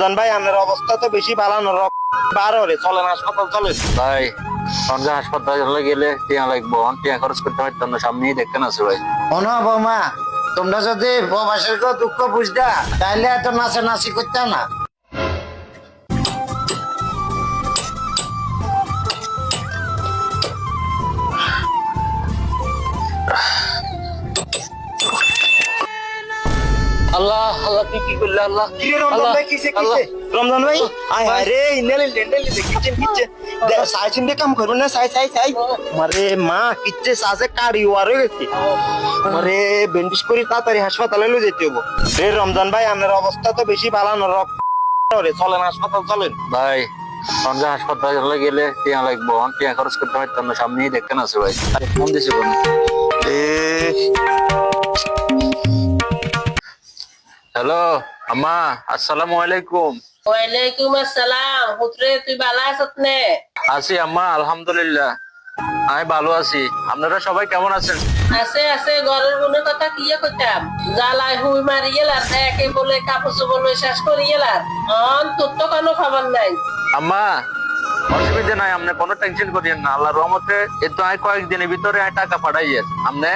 রমজান ভাই আমার অবস্থা তো বেশি ভালো না বার হলে চলেন হাসপাতাল চলেন। ভাই সন্ধ্যা হাসপাতালে গেলে টিয়া লাগবো টিয়া খরচ করতে পারতাম না সামনেই দেখতে আছে ভাই। শোনো বৌমা তোমরা যদি প্রবাসের দুঃখ বুঝতা তাহলে এত নাচানাচি করতাম না। আল্লাহ আল্লাহ তুই কি করলে আল্লাহ? কিরে রমজান ভাই কিসে আল্লাহ। কিসে রমজান ভাই? আয় হায় রে ইন্দালে লেন্ডালে কিচেন কিচেন সাই চিন্তে কাম করবেন না সাই সাই সাই। মারে মা কিচ্ছে সাসে কারি ওয়ার গেছে। মারে বেন্ডিশ করি তাড়াতাড়ি হাসপাতালে লয়ে যেতে হব। রে রমজান ভাই আপনার অবস্থা তো বেশি ভালো না রক চলেন হাসপাতাল চলেন। ভাই সন্ধ্যা হাসপাতালে গেলে টিয়া লাগবো টিয়া খরচ করতে পারতাম না সামনেই ভাই। আরে ফোন দিছে হ্যালো আম্মা আসসালামু আলাইকুম। ওয়ালাইকুম আসসালাম। হুতরে তুই ভালো আছত নে? আছি আম্মা আলহামদুলিল্লাহ। আমি ভালো আছি। আপনারা সবাই কেমন আছেন? আছে আছে ঘরের মনের কথা কি কইতাম? জ্বালাই হুই মারি গেলার একে বলে কাপড় চোপড় লই শেষ করি গেলার অন তোর তো কোনো খবর নাই। আম্মা অসুবিধা নাই আপনি কোনো টেনশন করিয়েন না। আল্লাহ রহমতে এ তো আমি কয়েকদিনের ভিতরে আমি টাকা পাঠাইয়েন। আপনি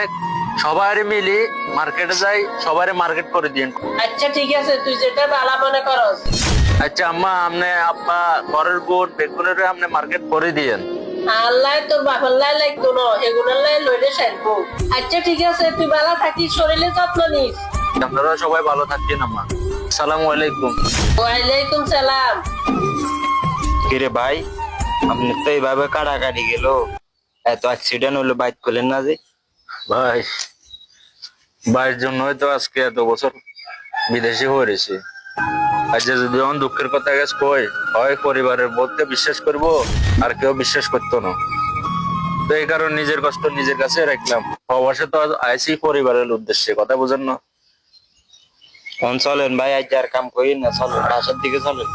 সবাই মিলি মার্কেটে যাই সবাই মার্কেট করে দিন আচ্ছা ঠিক আছে তুই যেটা ভালো মনে করস। আচ্ছা আম্মা আপনি আব্বা ঘরের গুড় বেগুনের আপনি মার্কেট করে দিয়েন। আল্লাহ তোর বাপের লাই লাগতো না এগুলোর লাই লইলে সারবো। আচ্ছা ঠিক আছে তুই ভালো থাকিস শরীরে যত্ন নিস। আপনারা সবাই ভালো থাকেন আম্মা। সালামু আলাইকুম। ওয়ালাইকুম সালাম। কিরে ভাই আপনি তো এইভাবে কাটাকাটি গেল। এত অ্যাক্সিডেন্ট হলো বাইক করলেন না যে? ভাই, ভাইয়ের জন্যই তো আজকে এত বছর বিদেশি হয়ে রয়েছে যদি আমার দুঃখের কথা গেছে কই, হয় পরিবারের বলতে বিশ্বাস করব, আর কেউ বিশ্বাস করতো না। তো এই কারণে নিজের কষ্ট নিজের কাছে রাখলাম। অবশ্যই তো আইসি পরিবারের উদ্দেশ্যে, কথা বুঝেন না। চলেন ভাই আজ আর কাম করি না, চলেন, বাসার দিকে চলেন।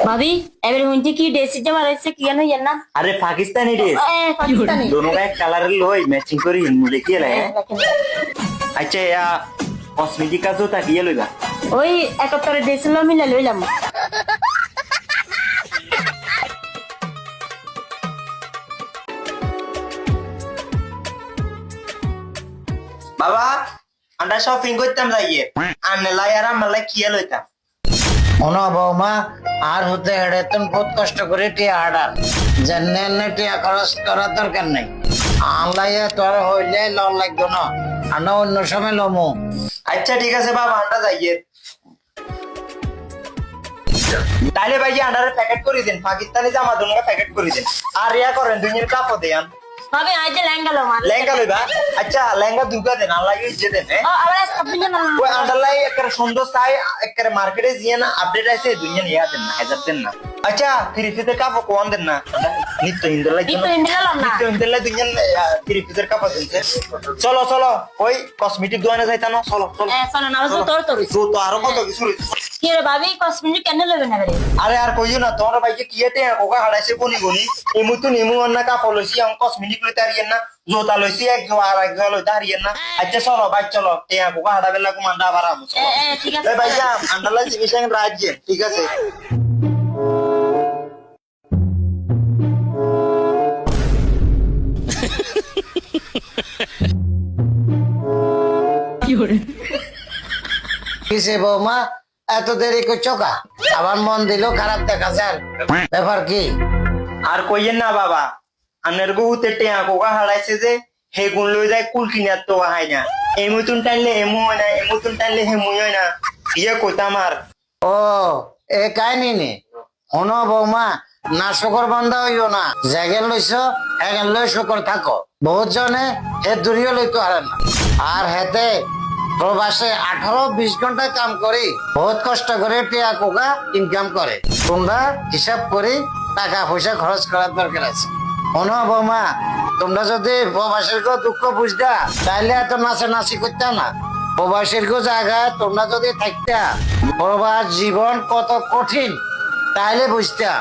ভাবি এবার হুনটি কি ড্রেস জামা রয়েছে আরে পাকিস্তানি ড্রেস কালার লই ম্যাচিং করি হ্যাঁ, আচ্ছা ইয়া কসমেটিক কাজও তাকিয়ে ওই একাত্তরের ড্রেস লো মিলে বাবা আমরা শপিং করতাম যাইয়ে আনলাই আর আমরা কিয়ে লইতাম? শোনো বৌমা আর হতে হেড়ে তুমি বহুত কষ্ট করে টিয়া হাডার জেনে টিয়া খরচ করার দরকার নাই। আনলাইয়া তোর হইলে লন লাগতো না আনা অন্য সময় লমু। আচ্ছা ঠিক আছে বাবা আমরা যাইয়ে তাহলে ভাই যে আন্ডারে প্যাকেট করে দিন পাকিস্তানি জামা দুনকা প্যাকেট করে দিন। আর ইয়া করেন দুনিয়ার কাপড় দেন। ভাবি আজ লেহেঙ্গা লো মার লেহেঙ্গা লইবা? আচ্ছা লেহেঙ্গা দুগা দেন আল্লাহ ইজ্জে দেন হ্যাঁ? ও আবার সবজি জানা ওই আন্ডারলাই একটা সুন্দর চাই একটা মার্কেটে দিয়ে না আপডেট আছে দুনিয়া নিয়ে দেন না হাজার দেন না। আচ্ছা থ্রি পিসের কাপড় কোন দেন না। নিত্য ইন্দ্রলাই না। নিত্য ইন্দ্রলাই দুনিয়া থ্রি পিসের কাপড় দিনছে চলো চলো ওই কসমেটিক দোকানে যাইতা না চলো চলো। চলো না তোর তোর তো তো আরও কত কিছু। কি রে ভাবি কসমেটিক কেন লইবে না রে? আরে আর কইও না তোমার ভাইকে কি এতে কোকা হারাইছে কোনি কোনি এমু তো নেমু না কাপড় লইছি আমি কসমেটিক লইতে হারিয়েন না। জোতা লইছি এক জো আর এক জো লইতে হারিয়েন না। আচ্ছা চলো ভাই চলো। তে কোকা হারা বেলা কুমান্ডা আবার আমু ঠিক আছে। এই ভাইয়া আন্ডারলাই জিনিস রাজ্যে ঠিক আছে। কিসে বৌমা এত দেরি করছ কা? আবার মন দিল খারাপ দেখা যায় ব্যাপার কি? আর কইয়েন না বাবা আনের বহুতে টেয়া কোকা হারাইছে যে হে গুণ লই যায় কুল কিনার তো হয় না। এমুতুন টানলে এমু হয় না এমুতুন টানলে হেমুই হয় না। ইয়ে কইতাম আর। ও এ কাহিনী নে? শোনো বৌমা না শুকর বন্ধা হইও না। জায়গা লইছ এগেন লই শুকর থাকো। বহুত জনে হে দূরিও লইতে পারে না। আর হেতে প্রবাসে আঠারো, বিশ ঘণ্টা কাম করে, বহুত কষ্ট করে টিয়া কোকা ইনকাম করে। তোমরা হিসাব করে টাকা পয়সা খরচ করার দরকার আছে। শোনো বৌমা, তোমরা যদি প্রবাসের কেউ দুঃখ বুঝতা তাহলে এত নাচা নাচি করতে না। প্রবাসের কেউ জায়গায় তোমরা যদি থাকতা, প্রবাস জীবন কত কঠিন তাহলে বুঝতা।